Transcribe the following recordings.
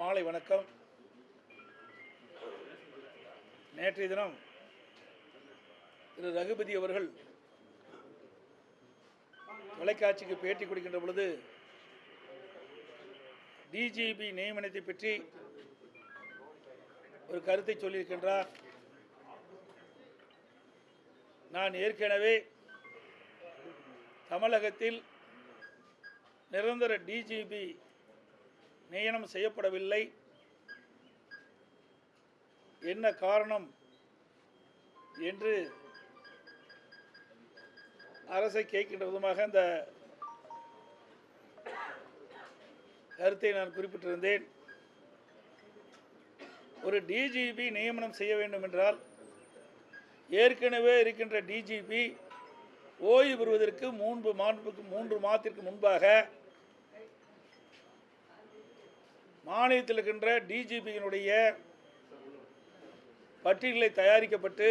மாலை வணக்கம். நேற்றைய தினம் திரு ரகுபதி அவர்கள் தொலைக்காட்சிக்கு பேட்டி கொடுக்கின்ற பொழுது டிஜிபி நியமனத்தை பற்றி ஒரு கருத்தை சொல்லியிருக்கின்றார். நான் ஏற்கனவே தமிழகத்தில் நிரந்தர டிஜிபி நியனம் செய்யப்படவில்லை. என்ன காரணம் என்று அரசை கேட்கின்ற விதமாக அந்த கருத்தை நான் குறிப்பிட்டிருந்தேன். ஒரு டிஜிபி நியமனம் செய்ய வேண்டும் என்றால் ஏற்கனவே இருக்கின்ற டிஜிபி ஓய்வு பெறுவதற்கு மூன்று மாதத்துக்கு மூன்று மாதத்திற்கு முன்பாக மாநிலத்தில் இருக்கின்ற டிஜிபியினுடைய பட்டியலை தயாரிக்கப்பட்டு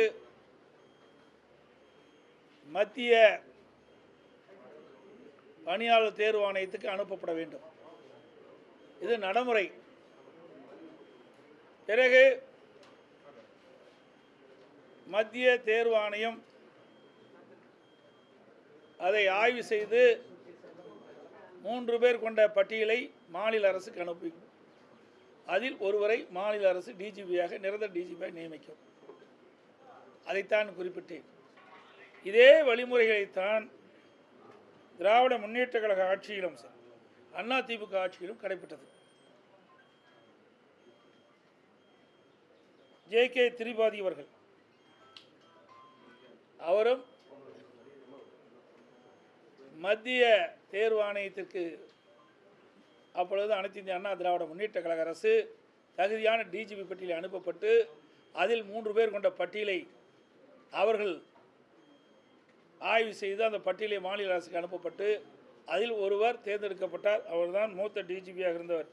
மத்திய பணியாளர் தேர்வு ஆணையத்துக்கு அனுப்பப்பட வேண்டும். இது நடைமுறை. பிறகு மத்திய தேர்வு ஆணையம் அதை ஆய்வு செய்து மூன்று பேர் கொண்ட பட்டியலை மாநில அரசுக்கு அனுப்பி அதில் ஒருவரை மாநில அரசு டிஜிபியாக நிரந்தர டிஜிபியாக நியமிக்கும். அதைத்தான் குறிப்பிட்டேன். இதே வழிமுறைகளைத்தான் திராவிட முன்னேற்ற கழக ஆட்சியிலும் சார் அண்ணா திமுக ஆட்சியிலும் கடைபிட்டது ஜே கே திரிபாதி அவர்கள் அவரும் மத்திய தேர்வாணையத்திற்கு அப்பொழுது அனைத்து இந்திய அண்ணா திராவிட முன்னேற்ற கழக அரசு தகுதியான டிஜிபி பட்டியலை அனுப்பப்பட்டு அதில் மூன்று பேர் கொண்ட பட்டியலை அவர்கள் ஆய்வு செய்து அந்த பட்டியலை மாநில அரசுக்கு அனுப்பப்பட்டு அதில் ஒருவர் தேர்ந்தெடுக்கப்பட்டார். அவர்தான் மூத்த டிஜிபியாக இருந்தவர்.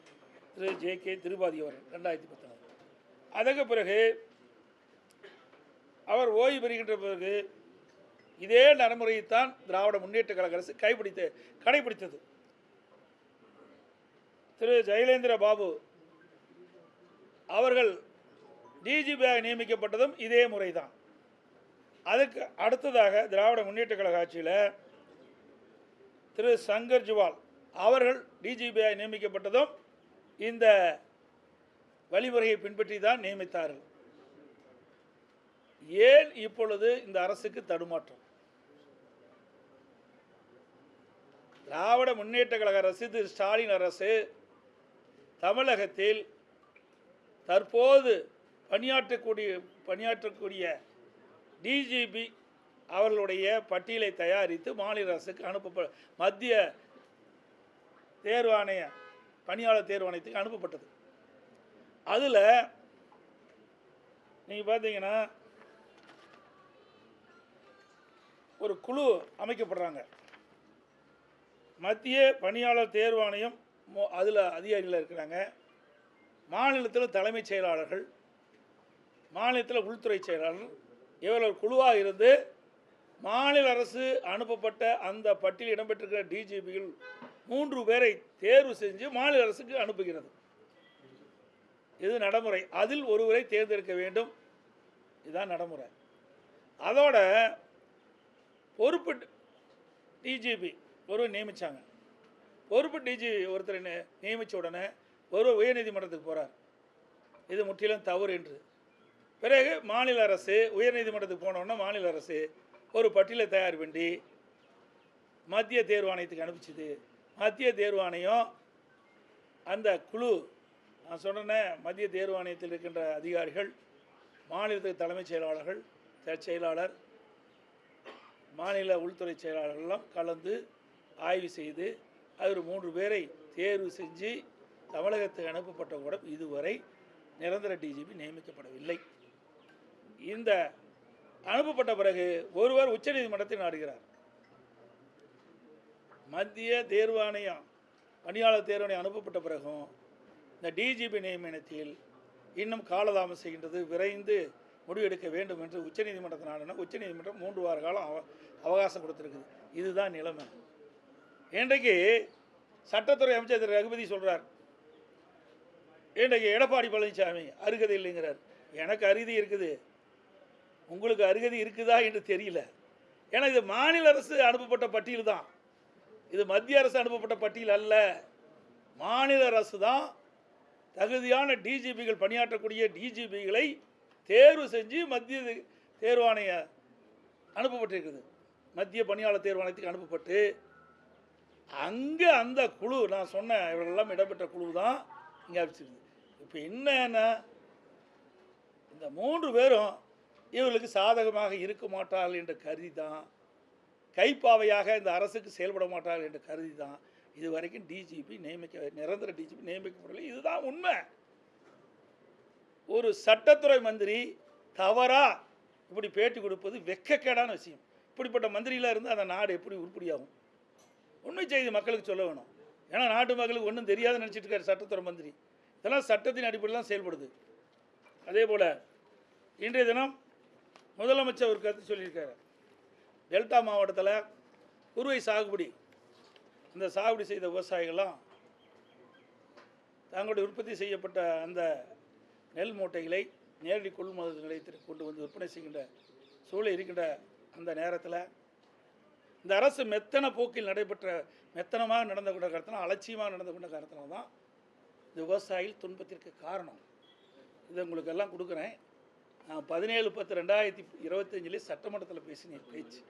திரு ஜே கே திரிபாதி அவர் ரெண்டாயிரத்தி பத்தொன்பது. அதற்கு பிறகு அவர் ஓய்வு பெறுகின்ற பிறகு இதே நடைமுறையைத்தான் திராவிட முன்னேற்ற கழக அரசு கைப்பிடித்து கடைபிடித்தது திரு ஜெயலேந்திர பாபு அவர்கள் டிஜிபியாக நியமிக்கப்பட்டதும் இதே முறைதான். அதுக்கு அடுத்ததாக திராவிட முன்னேற்ற கழக ஆட்சியில் திரு சங்கர் ஜுவால் அவர்கள் டிஜிபியாக நியமிக்கப்பட்டதும் இந்த வழிமுறையை பின்பற்றி தான் நியமித்தார்கள். ஏன் இப்பொழுது இந்த அரசுக்கு தடுமாற்றம்? திராவிட முன்னேற்ற கழக அரசு திரு ஸ்டாலின் அரசு தமிழகத்தில் தற்போது பணியாற்றக்கூடிய பணியாற்றக்கூடிய டிஜிபி அவர்களுடைய பட்டியலை தயாரித்து மாநில அரசுக்கு அனுப்ப மத்திய தேர்வாணைய பணியாளர் தேர்வாணையத்துக்கு அனுப்பப்பட்டது. அதில் நீங்கள் பார்த்தீங்கன்னா ஒரு குழு அமைக்கப்படுறாங்க. மத்திய பணியாளர் தேர்வாணையம் மோ அதில் அதிகாரிகள் இருக்கிறாங்க. மாநிலத்தில் தலைமைச் செயலாளர்கள் மாநிலத்தில் உள்துறை செயலாளர் இவர்கள் குழுவாக இருந்து மாநில அரசு அனுப்பப்பட்ட அந்த பட்டியலில் இடம்பெற்றிருக்கிற டிஜிபிகள் மூன்று பேரை தேர்வு செஞ்சு மாநில அரசுக்கு அனுப்புகிறது. இது நடைமுறை. அதில் ஒருவரை தேர்ந்தெடுக்க வேண்டும். இதுதான் நடைமுறை. அதோட பொறுப்பு டிஜிபி ஒருவர் நியமித்தாங்க பொறுப்பு டிஜி ஒருத்தரை நி- நியமித்த உடனே ஒருவர் உயர்நீதிமன்றத்துக்கு போகிறார் இது முற்றிலும் தவறு என்று. பிறகு மாநில அரசு உயர்நீதிமன்றத்துக்கு போனோன்னா மாநில அரசு ஒரு பட்டியலை தயார் பண்ணி மத்திய தேர்வு ஆணையத்துக்கு அனுப்பிச்சுது. மத்திய தேர்வாணையம் அந்த குழு நான் சொன்னேன் மத்திய தேர்வு ஆணையத்தில் இருக்கின்ற அதிகாரிகள் மாநிலத்துக்கு தலைமைச் செயலாளர்கள் செயலாளர் மாநில உள்துறை செயலாளர்கள்லாம் கலந்து ஆய்வு செய்து அவர் மூன்று பேரை தேர்வு செஞ்சு தமிழகத்துக்கு அனுப்பப்பட்ட கூட இதுவரை நிரந்தர டிஜிபி நியமிக்கப்படவில்லை. இந்த அனுப்பப்பட்ட பிறகு ஒருவர் உச்சநீதிமன்றத்தை நாடுகிறார். மத்திய தேர்வாணையம் பணியாளர் தேர்வாணையம் அனுப்பப்பட்ட பிறகும் இந்த டிஜிபி நியமனத்தில் இன்னும் காலதாமம் செய்கின்றது விரைந்து முடிவெடுக்க வேண்டும் என்று உச்சநீதிமன்றத்தை நாடின உச்சநீதிமன்றம் மூன்று வார காலம் அவ அவகாசம் கொடுத்துருக்குது. இதுதான் நிலைமை. இன்றைக்கு சட்டத்துறை அமைச்சர் திரு. ரகுபதி சொல்கிறார் இன்றைக்கு எடப்பாடி பழனிசாமி அருகதை இல்லைங்கிறார். எனக்கு அருகதி இருக்குது. உங்களுக்கு அருகதி இருக்குதா என்று தெரியல. ஏன்னா இது மாநில அரசு அனுப்பப்பட்ட பட்டியல் தான். இது மத்திய அரசு அனுப்பப்பட்ட பட்டியல் அல்ல. மாநில அரசு தான் தகுதியான டிஜிபிகள் பணியாற்றக்கூடிய டிஜிபிகளை தேர்வு செஞ்சு மத்திய தேர்வாணைய அனுப்பப்பட்டிருக்குது. மத்திய பணியாளர் தேர்வாணையத்துக்கு அனுப்பப்பட்டு அங்கே அந்த குழு நான் சொன்னேன் இவர்களெல்லாம் இடம்பெற்ற குழு தான் இங்கே அமைச்சிருக்குது. இப்போ என்னன்னா இந்த மூன்று பேரும் இவர்களுக்கு சாதகமாக இருக்க மாட்டார்கள் என்று கருதி தான் கைப்பாவையாக இந்த அரசுக்கு செயல்பட மாட்டார்கள் என்று கருதி தான் இது வரைக்கும் டிஜிபி நியமிக்க நிரந்தர டிஜிபி நியமிக்கப்படவில்லை. இதுதான் உண்மை. ஒரு சட்டத்துறை மந்திரி தவறா இப்படி பேட்டி கொடுப்பது வெக்கக்கேடான விஷயம். இப்படிப்பட்ட மந்திரியில் இருந்து அந்த நாடு எப்படி உருப்படியாகும்? உண்மை செய்தி மக்களுக்கு சொல்ல வேணும். ஏன்னா நாட்டு மக்களுக்கு ஒன்றும் தெரியாது நினச்சிட்டு இருக்காரு சட்டத்துறை மந்திரி. இதெல்லாம் சட்டத்தின் அடிப்படையில் தான் செயல்படுது. அதே போல் இன்றைய தினம் முதலமைச்சர் ஒரு கருத்து சொல்லியிருக்காரு. டெல்டா மாவட்டத்தில் குறுவை சாகுபடி இந்த சாகுபடி செய்த விவசாயிகள்லாம் தங்களுடைய உற்பத்தி செய்யப்பட்ட அந்த நெல் மூட்டைகளை நேரடி கொள்முதல் நிலையத்திற்கு கொண்டு வந்து விற்பனை செய்கின்ற சூழல் இருக்கின்ற அந்த நேரத்தில் இந்த அரசு மெத்தன போக்கில் நடைபெற்ற மெத்தனமாக நடந்து கொண்ட காரணத்தினால் அலட்சியமாக நடந்து கொண்ட காரணத்தினால தான் இந்த விவசாயிகள் துன்பத்திற்கு காரணம். இதை உங்களுக்கு எல்லாம் கொடுக்குறேன். நான் பதினேழு பத்து ரெண்டாயிரத்தி இருபத்தஞ்சிலே சட்டமன்றத்தில் பேசினேன் பேச்சு.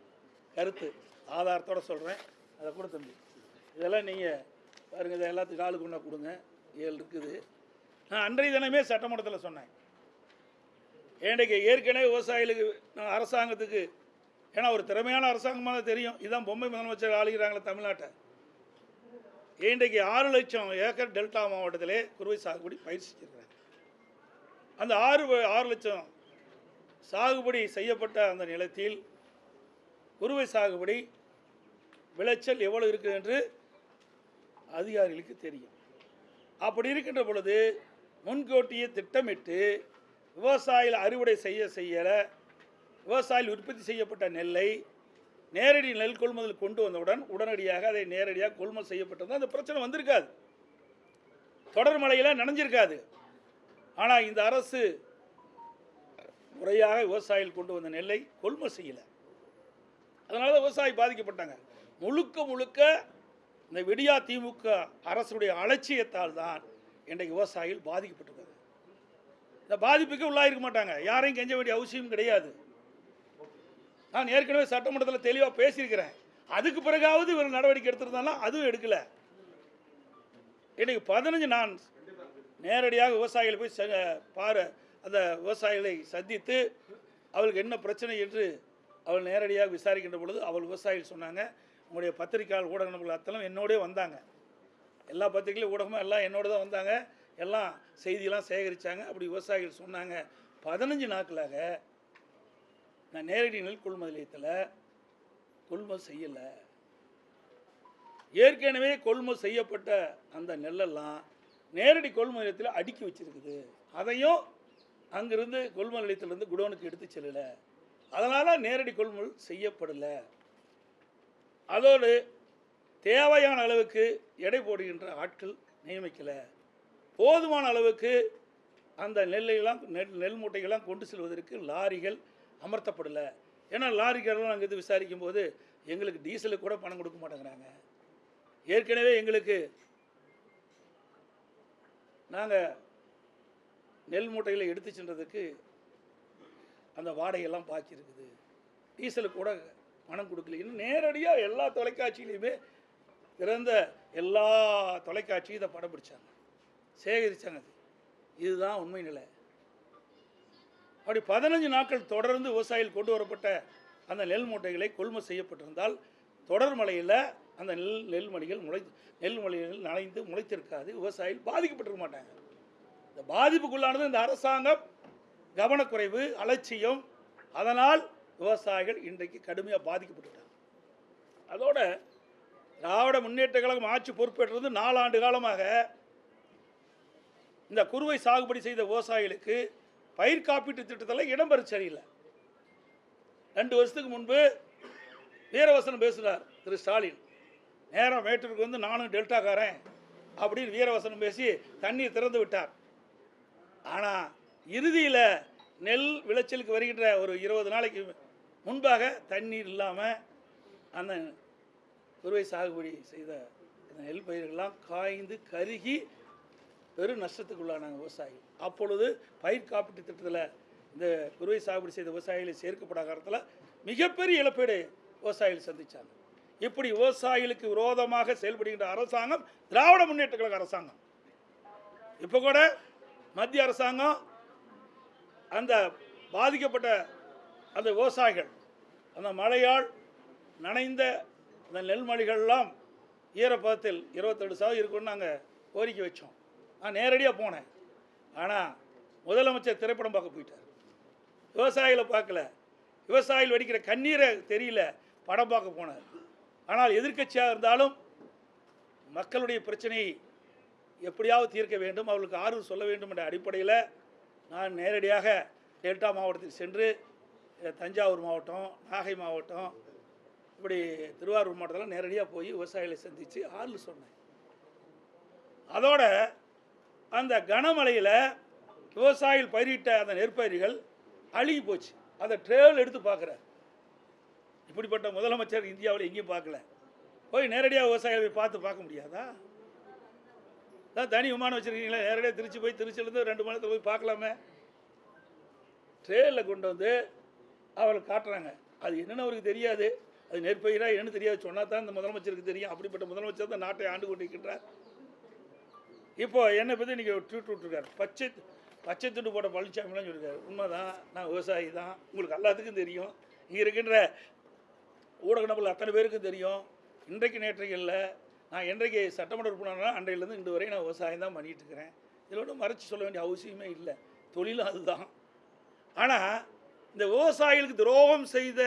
கருத்து ஆதாரத்தோட சொல்கிறேன் அதை கூட தம்பி. இதெல்லாம் நீங்கள் பாருங்கள் இதை எல்லாத்துக்கும் ஆளுக்கு ஒன்றா கொடுங்க. ஏழு இருக்குது. நான் அன்றைய தினமே சட்டமன்றத்தில் சொன்னேன். ஏண்டைக்கு ஏற்கனவே விவசாயிகளுக்கு நான் அரசாங்கத்துக்கு ஏன்னா ஒரு திறமையான அரசாங்கமாக தெரியும். இதுதான் பொம்மை முதலமைச்சர் ஆளுகிறாங்களே தமிழ்நாட்டை. இன்றைக்கு ஆறு லட்சம் ஏக்கர் டெல்டா மாவட்டத்திலே குறுவை சாகுபடி பயிர் செஞ்சிருக்கிறாங்க அந்த ஆறு ஆறு லட்சம் சாகுபடி செய்யப்பட்ட அந்த நிலத்தில் குறுவை சாகுபடி விளைச்சல் எவ்வளவு இருக்குது என்று அதிகாரிகளுக்கு தெரியும். அப்படி இருக்கின்ற பொழுது முன்கூட்டியே திட்டமிட்டு விவசாயிகள் அறுவடை செய்ய செய்ய விவசாயிகள் உற்பத்தி செய்யப்பட்ட நெல்லை நேரடி நெல் கொள்முதல் கொண்டு வந்தவுடன் உடனடியாக அதை நேரடியாக கொள்முதல் செய்யப்பட்டது. அந்த பிரச்சனை வந்திருக்காது. தொடர் மழையில் நனைஞ்சிருக்காது. ஆனால் இந்த அரசு முறையாக விவசாயிகள் கொண்டு வந்த நெல்லை கொள்முதல் செய்யலை. அதனால தான் விவசாயி பாதிக்கப்பட்டாங்க. முழுக்க முழுக்க இந்த விடியா திமுக அரசுடைய அலட்சியத்தால் தான் இன்றைக்கு விவசாயிகள் பாதிக்கப்பட்டிருக்காங்க. இந்த பாதிப்புக்கு உள்ளாயிருக்க மாட்டாங்க. யாரையும் கெஞ்ச வேண்டிய அவசியம் கிடையாது. நான் ஏற்கனவே சட்டமன்றத்தில் தெளிவாக பேசியிருக்கிறேன். அதுக்கு பிறகாவது இவர் நடவடிக்கை எடுத்திருந்தாலும் அதுவும் எடுக்கல. இன்னைக்கு பதினஞ்சு நான் நேரடியாக விவசாயிகளை போய் பாரு அந்த விவசாயிகளை சந்தித்து அவளுக்கு என்ன பிரச்சனை என்று அவள் நேரடியாக விசாரிக்கின்ற பொழுது அவள் விவசாயிகள் சொன்னாங்க. உங்களுடைய பத்திரிகையாளர் ஊடக நண்பர்கள் அத்தனை என்னோடய வந்தாங்க. எல்லா பத்திரிகையிலும் ஊடகமும் எல்லாம் என்னோட தான் வந்தாங்க. எல்லாம் செய்தியெல்லாம் சேகரித்தாங்க அப்படி விவசாயிகள் சொன்னாங்க. பதினஞ்சு நாட்களாக நான் நேரடி நெல் கொள்முதல் நிலையத்தில் கொள்முதல் செய்யலை. ஏற்கனவே கொள்முதல் செய்யப்பட்ட அந்த நெல்லெல்லாம் நேரடி கொள்முதல் நிலையத்தில் அடுக்கி வச்சிருக்குது. அதையும் அங்கேருந்து கொள்முதல் நிலையத்திலேருந்து குடோனுக்கு எடுத்து செல்லலை. அதனால் நேரடி கொள்முதல் செய்யப்படலை. அதோடு தேவையான அளவுக்கு எடை போடுகின்ற ஆட்கள் நியமிக்கலை. போதுமான அளவுக்கு அந்த நெல்லையெல்லாம் நெல் நெல் மூட்டைகள்லாம் கொண்டு செல்வதற்கு லாரிகள் அமர்த்தப்படலை. ஏன்னா லாரிக்காரெல்லாம் அங்கே இது விசாரிக்கும் போது எங்களுக்கு டீசலுக்கு கூட பணம் கொடுக்க மாட்டேங்கிறாங்க. ஏற்கனவே எங்களுக்கு நாங்கள் நெல் மூட்டைகளை எடுத்து சென்றதுக்கு அந்த வாடகையெல்லாம் பாக்கி இருக்குது. டீசலுக்கு கூட பணம் கொடுக்கல. இன்னும் நேரடியாக எல்லா தொலைக்காட்சியிலையுமே திறந்த எல்லா தொலைக்காட்சியும் இதை படம் பிடிச்சாங்க. சேகரித்தாங்க இதுதான் உண்மை நிலை. அப்படி பதினஞ்சு நாட்கள் தொடர்ந்து விவசாயிகள் கொண்டு வரப்பட்ட அந்த நெல் மூட்டைகளை கொள்முதல் செய்யப்பட்டிருந்தால் தொடர் மழையில் அந்த நெல் நெல்மணிகள் முளை நெல் மணிகள் நனைந்து முளைத்திருக்காது. விவசாயிகள் பாதிக்கப்பட்டிருக்க மாட்டாங்க. இந்த பாதிப்புக்குள்ளானது இந்த அரசாங்கம் கவனக்குறைவு அலட்சியம். அதனால் விவசாயிகள் இன்றைக்கு கடுமையாக பாதிக்கப்பட்டுட்டாங்க. அதோட திராவிட முன்னேற்ற கழகம் ஆட்சி பொறுப்பேற்றது நாலாண்டு காலமாக இந்த குறுவை சாகுபடி செய்த விவசாயிகளுக்கு பயிர் காப்பீட்டு திட்டத்தில் இடம்பெற சரியில்லை. ரெண்டு வருஷத்துக்கு முன்பு வீரவசனம் பேசுகிறார் திரு ஸ்டாலின். நேரம் மேட்டூருக்கு வந்து நானும் டெல்டாக்காரன் அப்படின்னு வீரவசனம் பேசி தண்ணீர் திறந்து விட்டார். ஆனால் இறுதியில் நெல் விளைச்சலுக்கு வருகின்ற ஒரு இருபது நாளைக்கு முன்பாக தண்ணீர் இல்லாமல் அந்த குறுவை சாகுபடி செய்த நெல் பயிர்கள்லாம் காய்ந்து கருகி பெரும் நஷ்டத்துக்குள்ளானாங்க விவசாயிகள். அப்பொழுது பயிர் காப்பீட்டு திட்டத்தில் இந்த குருவை சாகுபடி செய்த விவசாயிகள் சேர்க்கப்படாத காலத்தில் மிகப்பெரிய இழப்பீடு விவசாயிகள் சந்தித்தாங்க இப்படி விவசாயிகளுக்கு விரோதமாக செயல்படுகின்ற அரசாங்கம் திராவிட முன்னேற்ற கழக அரசாங்கம். இப்போ கூட மத்திய அரசாங்கம் அந்த பாதிக்கப்பட்ட அந்த விவசாயிகள் அந்த மழையால் நனைந்த அந்த நெல்மணிகள்லாம் ஈரப்பதத்தில் இருபத்தெட்டு சதவீதம் இருக்குன்னு நாங்கள் கோரிக்கை வச்சோம். நான் நேரடியாக போனேன். ஆனால் முதலமைச்சர் திரைப்படம் பார்க்க போயிட்டார். விவசாயிகளை பார்க்கல. விவசாயிகள் வடிக்கிற கண்ணீரை தெரியல. படம் பார்க்க போனார். ஆனால் எதிர்க்கட்சியாக இருந்தாலும் மக்களுடைய பிரச்சனையை எப்படியாவது தீர்க்க வேண்டும். அவர்களுக்கு ஆர்வம் சொல்ல வேண்டும் என்ற அடிப்படையில் நான் நேரடியாக டெல்டா மாவட்டத்துக்கு சென்று தஞ்சாவூர் மாவட்டம் நாகை மாவட்டம் இப்படி திருவாரூர் மாவட்டத்தில் நேரடியாக போய் விவசாயிகளை சந்தித்து ஆறுதல் சொன்னேன். அதோட அந்த கனமழையில் விவசாயிகள் பயிரிட்ட அந்த நெற்பயிர்கள் அழுகி போச்சு. அதை ட்ரேவல் எடுத்து பார்க்குறார். இப்படிப்பட்ட முதலமைச்சர் இந்தியாவில் எங்கேயும் பார்க்கல. போய் நேரடியாக விவசாயிகளை போய் பார்த்து பார்க்க முடியாதா? அதான் தனி விமானம் வச்சுருக்கீங்களா நேரடியாக திருச்சி போய் திருச்சியிலேருந்து ரெண்டு மணி நேரத்தில் போய் பார்க்கலாமே. ட்ரெயினில் கொண்டு வந்து அவருக்கு காட்டுறாங்க. அது என்னென்னு அவருக்கு தெரியாது. அது நெற்பயிராக என்னன்னு தெரியாது. சொன்னால் தான் இந்த முதலமைச்சருக்கு தெரியும். அப்படிப்பட்ட முதலமைச்சர் தான் நாட்டை ஆண்டு கொண்டிருக்கின்றார். இப்போ என்னை பற்றி இன்றைக்கி ஒரு ட்வீட் விட்டுருக்காரு. பச்சை பச்சை துண்டு போட்ட பழனிசாமிலாம் சொல்லியிருக்காரு உண்மைதான் நான் விவசாயி தான். உங்களுக்கு எல்லாத்துக்கும் தெரியும். இங்கே இருக்கின்ற ஊடக நபர்கள் அத்தனை பேருக்கும் தெரியும். இன்றைக்கு நேற்றைக்கு இல்லை நான் என்றைக்கு சட்டமன்ற உறுப்பினர்னா அன்றையிலேருந்து இன்று வரை நான் விவசாயம் தான் பண்ணிகிட்டு இருக்கிறேன். இதில் ஒன்றும் மறைச்சி சொல்ல வேண்டிய அவசியமே இல்லை. தொழிலும் அதுதான். ஆனால் இந்த விவசாயிகளுக்கு துரோகம் செய்த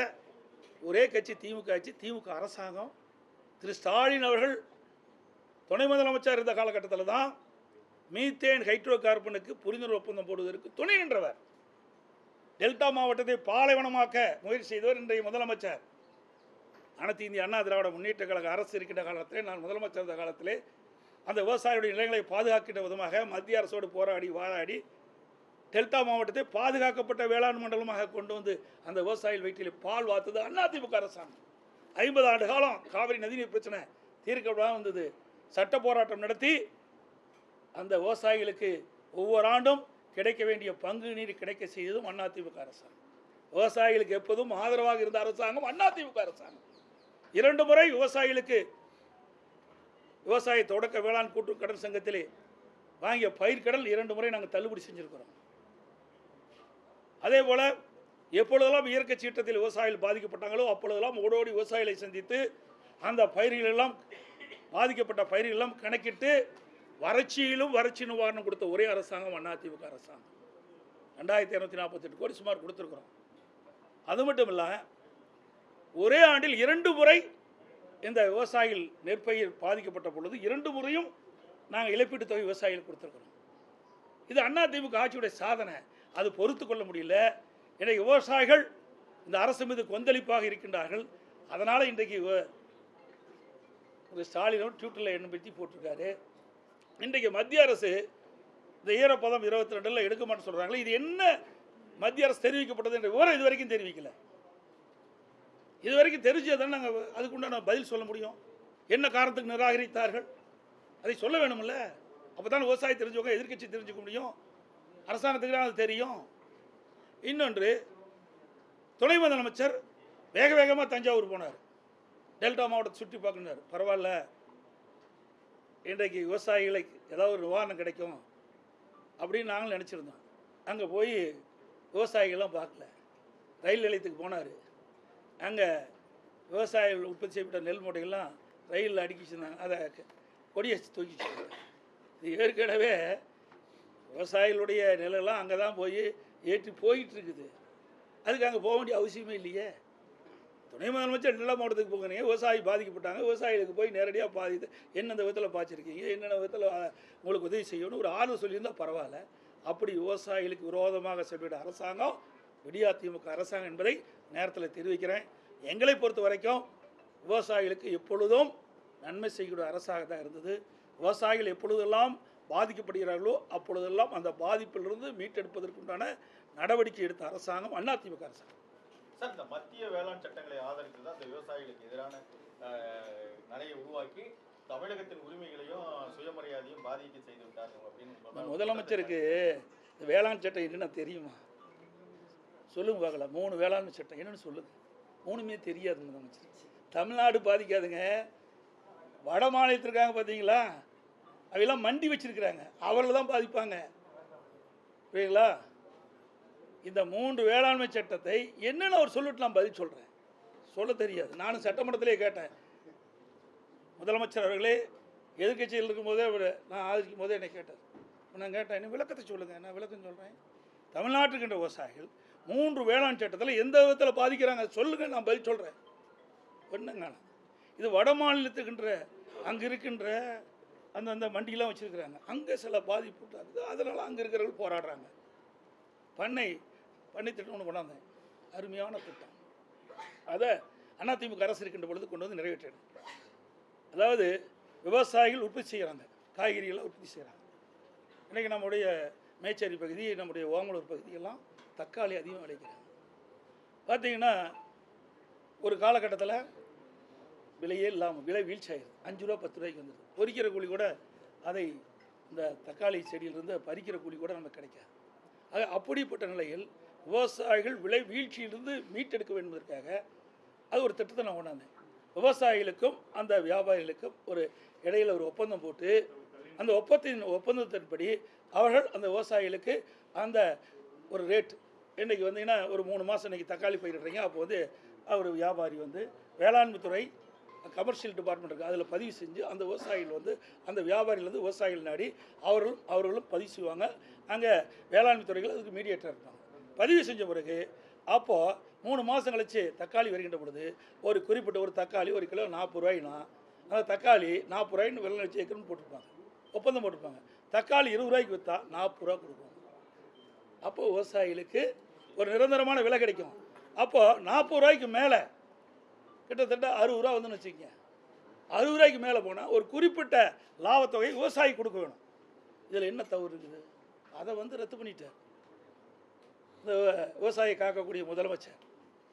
ஒரே கட்சி திமுக ஆட்சி திமுக அரசாங்கம் திரு ஸ்டாலின் அவர்கள் துணை முதலமைச்சர் இருந்த காலகட்டத்தில் தான் மீத்தேன் ஹைட்ரோ கார்பனுக்கு புரிந்துணர்வு ஒப்பந்தம் போடுவதற்கு துணை நின்றவர். டெல்டா மாவட்டத்தை பாலைவனமாக்க முயற்சி செய்தவர் இன்றைய முதலமைச்சர். அனைத்து இந்திய அண்ணா திராவிட முன்னேற்ற கழக அரசு இருக்கின்ற காலத்திலே நான் முதலமைச்சர் இருந்த காலத்திலே அந்த விவசாயியுடைய நிலங்களை பாதுகாக்கின்ற விதமாக மத்திய அரசோடு போராடி வாராடி டெல்டா மாவட்டத்தை பாதுகாக்கப்பட்ட வேளாண் மண்டலமாக கொண்டு வந்து அந்த விவசாயிகள் வயிற்றில் பால் வாத்தது அதிமுக அரசாங்கம். ஐம்பது ஆண்டு காலம் காவிரி நதிநீர் பிரச்சனை தீர்க்கப்படாமல் வந்தது. சட்ட போராட்டம் நடத்தி அந்த விவசாயிகளுக்கு ஒவ்வொரு ஆண்டும் கிடைக்க வேண்டிய பங்கு நீர் கிடைக்க செய்ததும் அதிமுக அரசாங்கம். விவசாயிகளுக்கு எப்போதும் ஆதரவாக இருந்த அரசாங்கம் அதிமுக அரசாங்கம். இரண்டு முறை விவசாயிகளுக்கு விவசாய தொடக்க வேளாண் கூட்டு கடன் சங்கத்திலே வாங்கிய பயிர்க்கடல் இரண்டு முறை நாங்கள் தள்ளுபடி செஞ்சுருக்கிறோம். அதே போல் எப்பொழுதெல்லாம் இயற்கை சீற்றத்தில் விவசாயிகள் பாதிக்கப்பட்டாங்களோ அப்பொழுதெல்லாம் ஓடோடி விவசாயிகளை சந்தித்து அந்த பயிர்களெல்லாம் பாதிக்கப்பட்ட பயிர்களெல்லாம் கணக்கிட்டு வறட்சியிலும் வறட்சி நிவாரணம் கொடுத்த ஒரே அரசாங்கம் அதிமுக அரசாங்கம். ரெண்டாயிரத்தி இரநூத்தி நாற்பத்தெட்டு கோடி சுமார் கொடுத்துருக்குறோம். அது மட்டும் இல்லை ஒரே ஆண்டில் இரண்டு முறை இந்த விவசாயிகள் நெற்பயிர் பாதிக்கப்பட்ட பொழுது இரண்டு முறையும் நாங்கள் இழப்பீட்டு தொகை விவசாயிகள் கொடுத்துருக்குறோம். இது அண்ணா ஆட்சியுடைய சாதனை. அது பொறுத்து கொள்ள முடியல. இன்றைக்கு விவசாயிகள் இந்த அரசு மீது கொந்தளிப்பாக இருக்கின்றார்கள். அதனால் இன்றைக்கு திரு ஒரு ஸ்டாலினும் ட்விட்டரில் என்ன பற்றி போட்டிருக்காரு. இன்றைக்கு மத்திய அரசு இந்த ஈரப்பதம் இருபத்தி ரெண்டில் எடுக்க மாட்டேன்னு சொல்கிறாங்களே இது என்ன மத்திய அரசு தெரிவிக்கப்பட்டது என்ற விவரம் இது வரைக்கும் தெரிவிக்கல. இது வரைக்கும் தெரிஞ்சதை நாங்கள் அதுக்குண்டான பதில் சொல்ல முடியும். என்ன காரணத்துக்கு நிராகரித்தார்கள்? அதை சொல்ல வேணும்ல. அப்போ தான் விவசாயி தெரிஞ்சவங்க எதிர்கட்சி தெரிஞ்சுக்க முடியும். அரசாங்கத்துக்கு தான் அது தெரியும். இன்னொன்று துணை முதலமைச்சர் வேக வேகமாக தஞ்சாவூர் போனார். டெல்டா மாவட்டத்தை சுற்றி பார்க்கணுனார் பரவாயில்ல. இன்றைக்கு விவசாயிகளுக்கு ஏதாவது ஒரு நிவாரணம் கிடைக்கும் அப்படின்னு நாங்களும் நினச்சிருந்தோம். அங்கே போய் விவசாயிகள்லாம் பார்க்கல. ரயில் நிலையத்துக்கு போனார். அங்கே விவசாயிகள் உற்பத்தி செய்யப்பட்ட நெல் மூட்டைகள்லாம் ரயிலில் அடுக்கி வச்சுருந்தாங்க அதை கொடியை தூக்கி வச்சிருந்தாங்க. இது ஏற்கனவே விவசாயிகளுடைய நிலெல்லாம் அங்கே தான் போய் ஏற்றி போயிட்டு இருக்குது. அதுக்கு அங்கே போக வேண்டிய அவசியமே இல்லையே. துணை முதலமைச்சர் நில மாவட்டத்துக்கு போகிறீங்க விவசாயி பாதிக்கப்பட்டாங்க. விவசாயிகளுக்கு போய் நேரடியாக பாதித்து என்னென்ன விதத்தில் பாய்ச்சிருக்கீங்க? என்னென்ன விதத்தில் உங்களுக்கு உதவி செய்யணும் ஒரு ஆர்வம் சொல்லியிருந்தால் பரவாயில்ல. அப்படி விவசாயிகளுக்கு விரோதமாக செல்விட அரசாங்கம் விடியா திமுக அரசாங்கம் என்பதை நேரத்தில் தெரிவிக்கிறேன். எங்களை பொறுத்த வரைக்கும் விவசாயிகளுக்கு எப்பொழுதும் நன்மை செய்யக்கூடிய அரசாக தான் இருந்தது. விவசாயிகள் எப்பொழுதெல்லாம் பாதிக்கப்படுகிறார்களோ அப்பொழுதெல்லாம் அந்த பாதிப்பிலிருந்து மீட்டெடுப்பதற்குண்டான நடவடிக்கை எடுத்த அரசாங்கம் அதிமுக அரசாங்கம். சார் இந்த மத்திய வேளாண் சட்டங்களை ஆதரித்து தான் இந்த விவசாயிகளுக்கு எதிரான நடையை உருவாக்கி தமிழகத்தின் உரிமைகளையும் சுயமரியாதையும் பாதிக்க செய்து விட்டார்கள் அப்படின்னு. முதலமைச்சருக்கு இந்த வேளாண் சட்டம் என்னென்ன தெரியுமா? சொல்லுங்க பார்க்கலாம். மூணு வேளாண்மை சட்டம் என்னன்னு சொல்லுங்க. மூணுமே தெரியாது முதலமைச்சர். தமிழ்நாடு பாதிக்காதுங்க. வட மாநிலத்தில் இருக்காங்க பார்த்தீங்களா அவையெல்லாம் மண்டி வச்சிருக்கிறாங்க. அவர்கள் தான் பாதிப்பாங்க. புரியுங்களா இந்த மூன்று வேளாண்மை சட்டத்தை என்னென்னு அவர் சொல்லிட்டு நான் பதில் சொல்கிறேன் சொல்ல தெரியாது. நானும் சட்டமன்றத்திலே கேட்டேன். முதலமைச்சர் அவர்களே எதிர்க்கட்சியில் இருக்கும்போதே அவர் நான் ஆதரிக்கும் போதே என்னை கேட்டார். நான் கேட்டேன் என்ன விளக்கத்தை சொல்லுங்கள் நான் விளக்கம் சொல்கிறேன் தமிழ்நாட்டுக்கின்ற விவசாயிகள் மூன்று வேளாண் சட்டத்தில் எந்த விதத்தில் பாதிக்கிறாங்க? சொல்லுங்கள் நான் பதில் சொல்கிறேன் ஒன்றுங்க இது வட மாநிலத்துக்குன்ற அங்கே இருக்கின்ற அந்த அந்த வச்சுருக்குறாங்க. அங்கே சில பாதிப்பு அதனால் அங்கே இருக்கிறவர்கள் போராடுறாங்க. பண்ணை பண்ணை திட்டம் ஒன்று கொண்டாந்தேன். அருமையான திட்டம். அதை அதிமுக அரசு இருக்கின்ற பொழுது கொண்டு வந்து நிறைவேற்றினேன். அதாவது விவசாயிகள் உற்பத்தி செய்கிறாங்க காய்கறிகளை உற்பத்தி செய்கிறாங்க இன்றைக்கி நம்முடைய மேச்சேரி பகுதி நம்முடைய ஓமலூர் பகுதியெல்லாம் தக்காளி அதிகம் விளைக்கிறாங்க பார்த்தீங்கன்னா ஒரு காலகட்டத்தில் விலையே இல்லாமல் விலை வீழ்ச்சி ஆயிடுது அஞ்சு ரூபா பத்து ரூபாய்க்கு வந்துடுது பொரிக்கிற கூலி கூட அதை இந்த தக்காளி செடியிலிருந்து பறிக்கிற கூலி கூட நமக்கு கிடைக்காது. ஆக அப்படிப்பட்ட நிலையில் விவசாயிகள் விலை வீழ்ச்சியிலிருந்து மீட்டெடுக்க வேண்டுவதற்காக அது ஒரு திட்டத்தை நான் கொண்டாந்தேன். விவசாயிகளுக்கும் அந்த வியாபாரிகளுக்கும் ஒரு இடையில ஒரு ஒப்பந்தம் போட்டு அந்த ஒப்பத்தின் ஒப்பந்தத்தின்படி அவர்கள் அந்த விவசாயிகளுக்கு அந்த ஒரு ரேட் இன்றைக்கி வந்தீங்கன்னா ஒரு மூணு மாதம் இன்றைக்கி தக்காளி பயிரிடுறீங்க. அப்போ வந்து அவர் வியாபாரி வந்து வேளாண்மை துறை கமர்ஷியல் டிபார்ட்மெண்ட் இருக்குது அதில் பதிவு செஞ்சு அந்த விவசாயிகள் வந்து அந்த வியாபாரிகள் வந்து விவசாயிகள் நாடி அவர்களும் அவர்களும் பதிவு செய்வாங்க. அங்கே வேளாண்மை துறைகள் அதுக்கு மீடியேட்டர் இருப்பாங்க பதிவு செஞ்ச பிறகு அப்போது மூணு மாதம் கழித்து தக்காளி வருகின்ற பொழுது ஒரு குறிப்பிட்ட ஒரு தக்காளி ஒரு கிலோ நாற்பது ரூபாய்னா அந்த தக்காளி நாற்பது ரூபாய்னு விலை வச்சு ஏக்கர்னு போட்டிருப்பாங்க. ஒப்பந்தம் போட்டிருப்பாங்க. தக்காளி இருபது ரூபாய்க்கு விற்றா நாற்பது ரூபா கொடுப்பாங்க அப்போது விவசாயிகளுக்கு ஒரு நிரந்தரமான விலை கிடைக்கும். அப்போது நாற்பது ரூபாய்க்கு மேலே கிட்டத்தட்ட அறுபது ரூபா வந்துன்னு வச்சுக்கோங்க. அறுபது ரூபாய்க்கு மேலே போனால் ஒரு குறிப்பிட்ட லாபத்தொகை விவசாயி கொடுக்க வேணும். இதில் என்ன தவறு இருக்குது? அதை வந்து ரத்து பண்ணிட்டார். இந்த விவசாயி காக்கக்கூடிய முதலமைச்சர்.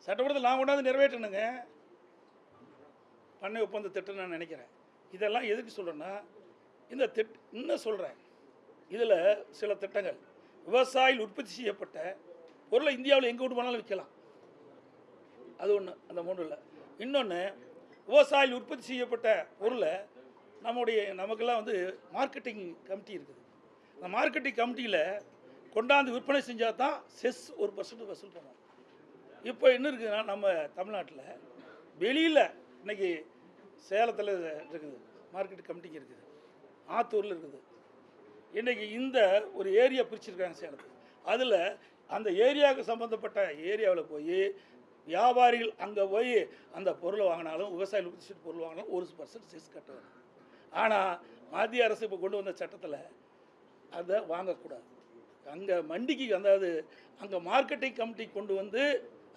சட்டமன்றத்தில் நான் கொண்டாந்து நிறைவேற்றணுங்க. பண்ணை ஒப்பந்த திட்டம் நான் நினைக்கிறேன். இதெல்லாம் எதுக்கு சொல்கிறேன்னா இந்த திட் இன்னும் சொல்கிறேன் இதில் சில திட்டங்கள். விவசாயிகள் உற்பத்தி செய்யப்பட்ட பொருளை இந்தியாவில் எங்கே விட்டு போனாலும் விற்கலாம். அது ஒன்று அந்த மூன்றில் இன்னொன்று விவசாயிகள் உற்பத்தி செய்யப்பட்ட பொருளை நம்முடைய நமக்கெல்லாம் வந்து மார்க்கெட்டிங் கமிட்டி இருக்குது. அந்த மார்க்கெட்டிங் கமிட்டியில் கொண்டாந்து விற்பனை செஞ்சால் தான் செஸ் ஒரு பர்சன்ட் வசூல் பண்ணுவோம் இப்போ என்ன இருக்குதுன்னா நம்ம தமிழ்நாட்டில் வெளியில் இன்னைக்கு சேலத்தில் இருக்குது மார்க்கெட் கமிட்டிங் இருக்குது. ஆத்தூரில் இருக்குது. இன்றைக்கி இந்த ஒரு ஏரியா பிரிச்சிருக்காங்க சேலத்தில். அதில் அந்த ஏரியாவுக்கு சம்மந்தப்பட்ட ஏரியாவில் போய் வியாபாரிகள் அங்கே போய் அந்த பொருளை வாங்கினாலும் விவசாயிகள் உற்பத்தி பொருள் வாங்கினாலும் ஒரு பர்சன்ட் செஸ் கட்ட ஆனால் மத்திய அரசு இப்போ கொண்டு வந்த சட்டத்தில் அதை வாங்கக்கூடாது. அங்கே மண்டிக்கு அதாவது அங்கே மார்க்கெட்டிங் கமிட்டி கொண்டு வந்து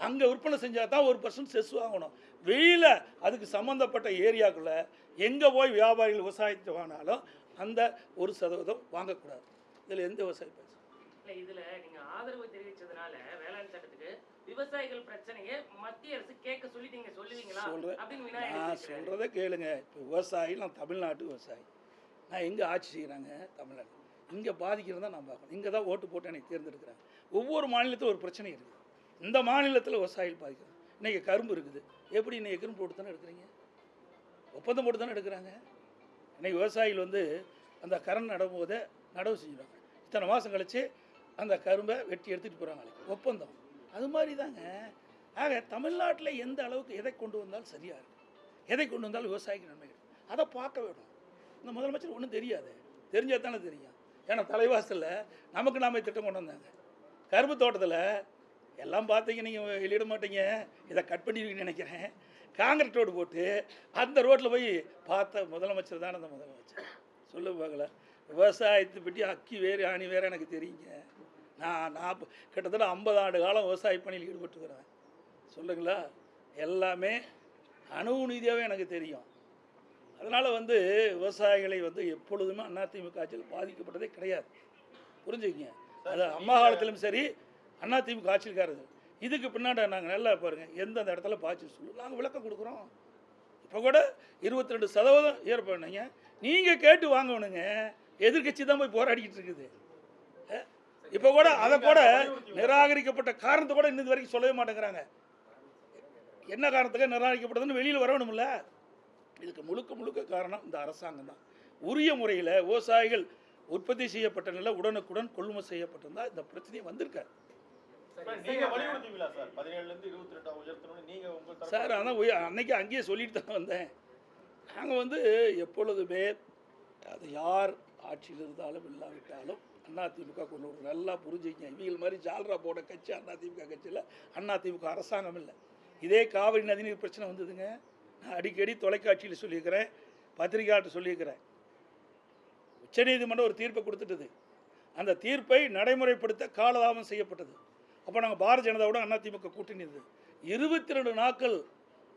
அங்கே விற்பனை செஞ்சால் தான் ஒரு பர்சன்ட் செஸ் வாங்கணும். வெளியில் அதுக்கு சம்மந்தப்பட்ட ஏரியாக்குள்ளே எங்கே போய் வியாபாரிகள் விவசாயத்தை வாங்கினாலும் அந்த ஒரு சதவீதம் வாங்கக்கூடாது. இதில் எந்த விவசாயம் பேச இதில் நீங்கள் ஆதரவு தெரிவித்ததுனால வேளாண் சட்டத்துக்கு விவசாயிகள் பிரச்சனையை மத்திய அரசு கேட்க சொல்லி நீங்க சொல்லுவீங்களா? அப்படின்னு நான் சொல்கிறத கேளுங்க. இப்போ விவசாயி நான் தமிழ்நாட்டு விவசாயி. நான் எங்கே ஆட்சி செய்கிறாங்க தமிழ்நாடு? இங்கே பாதிக்கிறதா நான் பார்க்கணும். இங்கே தான் ஓட்டு போட்டு எனக்கு தேர்ந்தெடுக்கிறாங்க. ஒவ்வொரு மாநிலத்திலும் ஒரு பிரச்சனை இருக்குது இந்த மாநிலத்தில் விவசாயிகள் பாதிக்கிறது. இன்றைக்கி கரும்பு இருக்குது. எப்படி இன்னைக்கு கரும்பு போட்டு தானே எடுக்கிறீங்க? ஒப்பந்தம் போட்டு தானே எடுக்கிறாங்க. இன்னைக்கு விவசாயிகள் வந்து அந்த கரண் நடும்போதே நடவு செஞ்சுருவாங்க இத்தனை மாதம் கழித்து அந்த கரும்பை வெட்டி எடுத்துகிட்டு போகிறாங்க ஒப்பந்தம். அது மாதிரி தாங்க ஆக தமிழ்நாட்டில் எந்த அளவுக்கு எதை கொண்டு வந்தாலும் சரியாக இருக்கும் எதை கொண்டு வந்தாலும் விவசாயிக்கு நன்மை கிடைக்கும்? அதை பார்க்க வேணும். இந்த முதலமைச்சர் ஒன்றும் தெரியாது. தெரிஞ்சால் தானே தெரியும். ஏன்னா தலைவாசலில் நமக்கு நாம திட்டம் கொண்டு வந்தாங்க. கரும்பு தோட்டத்தில் எல்லாம் பார்த்தீங்க நீங்கள் வெளியிட மாட்டீங்க. இதை கட் பண்ணிடுவீங்கன்னு நினைக்கிறேன். காங்கிரட் ரோடு போட்டு அந்த ரோட்டில் போய் பார்த்த முதலமைச்சர் தானே அந்த முதலமைச்சர். சொல்லு பார்க்கல. விவசாயத்தை பற்றி அக்கி வேறு ஆணி வேறு எனக்கு தெரியுங்க. நான் நான் கிட்டத்தட்ட ஐம்பது ஆண்டு காலம் விவசாய பணியில் ஈடுபட்டுக்கிறேன் சொல்லுங்களா? எல்லாமே அணுவு நீதியாகவே எனக்கு தெரியும். அதனால் வந்து விவசாயிகளை வந்து எப்பொழுதுமே அதிமுக ஆட்சியில் பாதிக்கப்பட்டதே கிடையாது. புரிஞ்சுக்கங்க? அது அம்மா காலத்திலும் சரி அதிமுக ஆட்சியில்காரது இதுக்கு பின்னாடி நாங்கள் நல்லா பாருங்கள் எந்தெந்த இடத்துல பாய்ச்சி சொல்லு. நாங்கள் விளக்கம் கொடுக்குறோம். இப்போ கூட இருபத்தி ரெண்டு சதவீதம் ஏற்படுனீங்க நீங்கள் கேட்டு வாங்கணுங்க. எதிர்க்கட்சி தான் போய் போராடிக்கிட்டு இருக்குது. இப்போ கூட அதை கூட நிராகரிக்கப்பட்ட காரணத்தை கூட இன்னது வரைக்கும் சொல்லவே மாட்டேங்கிறாங்க. என்ன காரணத்துக்கு நிராகரிக்கப்பட்டதுன்னு வெளியில் வரணும்ல இதுக்கு முழுக்க முழுக்க காரணம் இந்த அரசாங்கம் தான். உரிய முறையில் விவசாயிகள் உற்பத்தி செய்யப்பட்ட நிலை உடனுக்குடன் கொள்முதல் செய்யப்பட்டிருந்தா இந்த பிரச்சனையே வந்திருக்காது. சார், உய- அன்னைக்கு அங்கேயே சொல்லிட்டு தான் வந்தேன். நாங்கள் வந்து எப்பொழுதுமே அது யார் ஆட்சியில் இருந்தாலும் இல்லாவிட்டாலும் அதிமுக கொண்டு நல்லா புரிஞ்சுக்கங்க இவங்க மாதிரி ஜால்ரா போட கட்சி அதிமுக கட்சியில் அதிமுக அரசாங்கம் இல்லை. இதே காவிரி நதிநீர் பிரச்சனை வந்ததுங்க. நான் அடிக்கடி தொலைக்காட்சியில் சொல்லியிருக்கிறேன் பத்திரிகையாட்ட சொல்லியிருக்கிறேன். உச்சநீதிமன்றம் ஒரு தீர்ப்பை கொடுத்துட்டது. அந்த தீர்ப்பை நடைமுறைப்படுத்த காலதாமம் செய்யப்பட்டது. அப்போ நாங்கள் பாரதிய ஜனதாவோட அதிமுக கூட்டணி இருந்தது. இருபத்தி ரெண்டு நாட்கள்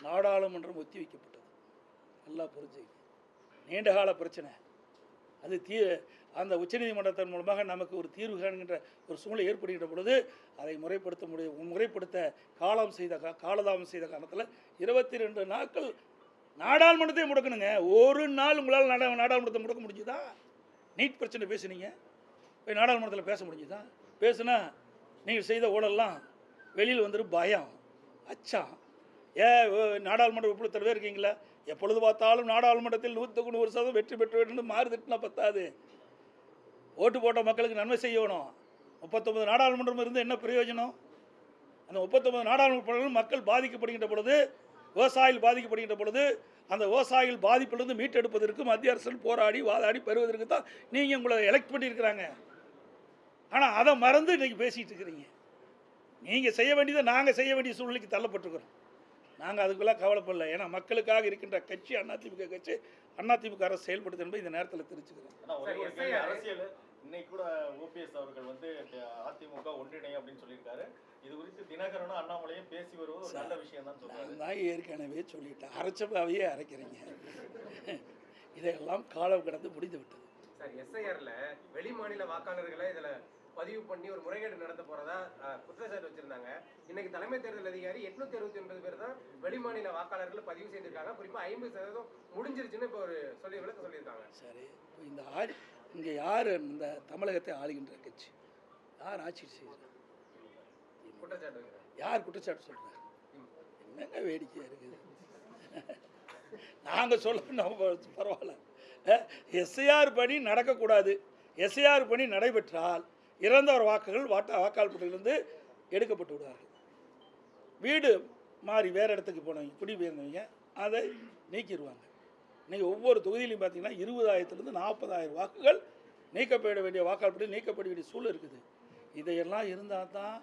நாடாளுமன்றம் ஒத்தி வைக்கப்பட்டது. நல்லா புரிஞ்சுங்க. நீண்டகால பிரச்சனை. அது தீ அந்த உச்சநீதிமன்றத்தின் மூலமாக நமக்கு ஒரு தீர்வு காண்கின்ற ஒரு சூழ்நிலை ஏற்படுகின்ற பொழுது அதை முறைப்படுத்த முடியும் முறைப்படுத்த காலம் செய்த கா- காலதாமம் செய்த காலத்தில் இருபத்தி ரெண்டு நாட்கள் நாடாளுமன்றத்தை முடக்கணுங்க. ஒரு நாள் உங்களால் நாடா நாடாளுமன்றத்தை முடக்க முடிஞ்சுதா? நீட் பிரச்சனை பேசுனீங்க. போய் நாடாளுமன்றத்தில் பேச முடிஞ்சுதா? பேசுனா நீங்கள் செய்த ஊழல்லாம் வெளியில் வந்துடும் பயம். அச்சம் ஏன் ஓ- நாடாளுமன்ற உறுப்பினர் தலைவர் இருக்கீங்களா? எப்பொழுது பார்த்தாலும் நாடாளுமன்றத்தில் நூற்றுக்கு நூறு சதவீதம் வெற்றி பெற்று வேண்டும் மாறுதிட்டுனா பத்தாது. ஓட்டு போட்ட மக்களுக்கு நன்மை செய்யணும். முப்பத்தொம்பது நாடாளுமன்றம் இருந்து என்ன பிரயோஜனம்? அந்த முப்பத்தொம்பது நாடாளுமன்ற மக்கள் பாதிக்கப்படுகின்ற பொழுது விவசாயிகள் பாதிக்கப்படுகின்ற பொழுது அந்த விவசாயிகள் பாதிப்பிலிருந்து மீட்டெடுப்பதற்கு மத்திய அரசு போராடி வாதாடி பெறுவதற்கு தான் நீங்கள் உங்களை எலெக்ட் பண்ணியிருக்கிறாங்க. ஆனால் அதை மறந்து இன்றைக்கி பேசிகிட்டு இருக்கிறீங்க. நீங்கள் செய்ய வேண்டியதை நாங்கள் செய்ய வேண்டிய சூழ்நிலைக்கு தள்ளப்பட்டிருக்கிறோம். நாங்கள் அதுக்குள்ளே கவலைப்படல. ஏன்னா மக்களுக்காக இருக்கின்ற கட்சி அதிமுக கட்சி அதிமுக அரசு செயல்படுது என்பதை இந்த நேரத்தில் தெரிஞ்சுக்கிறேன். இன்னைக்கு கூட ஓபிஎஸ் அவர்கள் வந்து அதிமுக ஒன்றிணை அப்படின்னு சொல்லியிருக்காரு. இது குறித்து தினகரனும் அண்ணாமலையும் பேசி வருவது ஒரு நல்ல விஷயம் தான் சொல்றாரு. நான் ஏற்கனவே சொல்லிட்டேன். அரைச்சப்பாவையே அரைக்கிறீங்க. இதையெல்லாம் காலம் கடந்து முடிந்து விட்டது. சார் எஸ்ஐஆர்ல வெளி மாநில வாக்காளர்களை இதுல பதிவு பண்ணி ஒரு முறைகேடு நடத்த போறதா குற்றச்சாட்டு வச்சிருந்தாங்க. இன்னைக்கு தலைமை தேர்தல் அதிகாரி எட்நூத்தி அறுபத்தி ஒன்பது பேர் தான் வெளி மாநில வாக்காளர்கள் பதிவு செய்திருக்காங்க. குறிப்பா ஐம்பது சதவீதம் முடிஞ்சிருச்சுன்னு இப்போ ஒரு சொல்லி விளக்க சொல்லியிருக்காங்க. சரி இந்த இங்கே யார் இந்த தமிழகத்தை ஆளுகின்ற கட்சி? யார் ஆட்சி செய்கிறார் யார் குற்றச்சாட்டு சொல்கிறார் என்னங்க வேடிக்கையாக இருக்குது? நாங்கள் சொல்லணும் பரவாயில்ல. எஸ்ஐஆர் பணி நடக்கக்கூடாது. எஸ்ஐஆர் பணி நடைபெற்றால் இறந்தவர் வாக்குகள் வாட்டா வாக்காளர் பட்டியலிருந்து எடுக்கப்பட்டு விடுவார்கள். வீடு மாறி வேறு இடத்துக்கு போனவங்க குடிபெயர்ந்தவங்க அதை நீக்கிடுவாங்க. நீங்கள் ஒவ்வொரு தொகுதியிலையும் பார்த்தீங்கன்னா இருபதாயிரத்துலேருந்து நாற்பதாயிரம் வாக்குகள் நீக்கப்பட வேண்டிய வாக்காளர் நீக்கப்பட வேண்டிய சூழல் இருக்குது. இதையெல்லாம் இருந்தால் தான்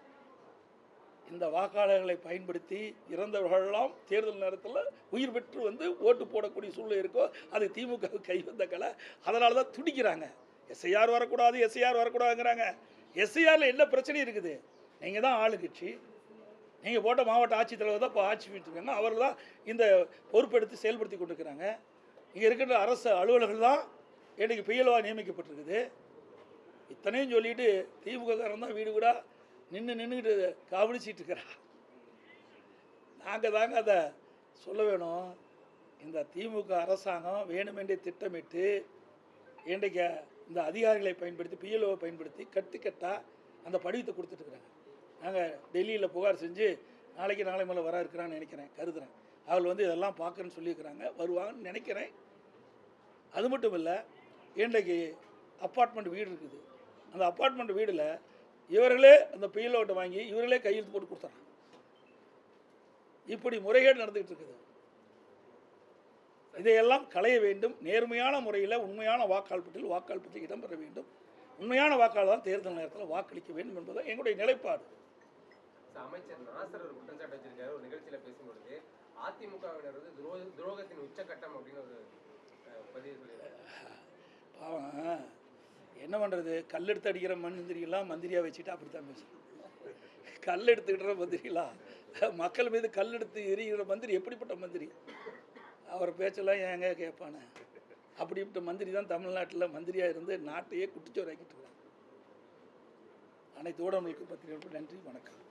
இந்த வாக்காளர்களை பயன்படுத்தி இறந்தவர்களெல்லாம் தேர்தல் நேரத்தில் உயிர் பெற்று வந்து ஓட்டு போடக்கூடிய சூழ்நிலை இருக்கோ அது திமுக கை வந்த கலை. அதனால தான் துடிக்கிறாங்க. எஸ்ஐஆர் வரக்கூடாது எஸ்ஐஆர் வரக்கூடாதுங்கிறாங்க. எஸ்ஐஆரில் என்ன பிரச்சனை இருக்குது? நீங்கள் தான் ஆளுங்கட்சி. நீங்கள் போட்ட மாவட்ட ஆட்சித்தலைவர் தான் இப்போ ஆட்சி பண்ணிட்டுருக்காங்க அவர் தான் இந்த பொறுப்பெடுத்து செயல்படுத்தி கொண்டிருக்கிறாங்க. இங்கே இருக்கின்ற அரசு அலுவலர்கள் தான் இன்றைக்கி பிஎல்ஓ நியமிக்கப்பட்டிருக்குது. இத்தனையும் சொல்லிட்டு திமுககாரன் தான் வீடு கூட நின்று நின்றுக்கிட்டு கவனிச்சிட்டு இருக்கிறா நாங்கள் தாங்க அதை சொல்ல வேணும். இந்த திமுக அரசாங்கம் வேணுமென்றே திட்டமிட்டு இன்றைக்கு இந்த அதிகாரிகளை பயன்படுத்தி பிஎல்ஓவை பயன்படுத்தி கட்டுக்கட்டாக அந்த படிவத்தை கொடுத்துட்ருக்குறாங்க நாங்கள் டெல்லியில் புகார் செஞ்சு நாளைக்கு நாளை மேலே வர இருக்கிறான்னு நினைக்கிறேன் கருதுறேன். அவள் வந்து இதெல்லாம் பார்க்குறேன்னு சொல்லியிருக்கிறாங்க. வருவாங்கன்னு நினைக்கிறேன். அது மட்டும் இல்லை இன்றைக்கு அப்பார்ட்மெண்ட் வீடு இருக்குது. அந்த அப்பார்ட்மெண்ட் வீடில் இவர்களே அந்த பிஎல்ஓட்டை வாங்கி இவர்களே கையெழுத்து போட்டு கொடுத்துறாங்க. இப்படி முறைகேடு நடந்துகிட்டு இருக்குது. இதையெல்லாம் களைய வேண்டும். நேர்மையான முறையில் உண்மையான வாக்காளர் பட்டியல் வாக்காளர் பட்டியல் இடம்பெற வேண்டும். உண்மையான வாக்காளர் தான் தேர்தல் நேரத்தில் வாக்களிக்க வேண்டும் என்பது எங்களுடைய நிலைப்பாடு. அமைச்சர் நாசர் ஒரு குற்றச்சாட்டு வச்சிருக்காரு. ஒரு நிகழ்ச்சியில் பேசும்பொழுது அதிமுகவினர் வந்து துரோக துரோகத்தின் உச்சக்கட்டம் அப்படின்னு ஒரு பதிவு பாவம் என்ன பண்ணுறது கல் எடுத்து அடிக்கிற மந்திரியெல்லாம் மந்திரியாக வச்சுட்டு அப்படி தான் பேசுகிறோம் கல் எடுத்துக்கிற மந்திரிலாம் மக்கள் மீது கல் எடுத்து எரிகிற மந்திரி எப்படிப்பட்ட மந்திரி? அவர் பேச்செல்லாம் ஏங்க கேட்பானே? அப்படிப்பட்ட மந்திரி தான் தமிழ்நாட்டில் மந்திரியாக இருந்து நாட்டையே குட்டிச்சோராக்கிட்டு இருக்காங்க அனைத்து ஊடகங்களுக்கு பத்திரிகைகளுக்கும் நன்றி வணக்கம்.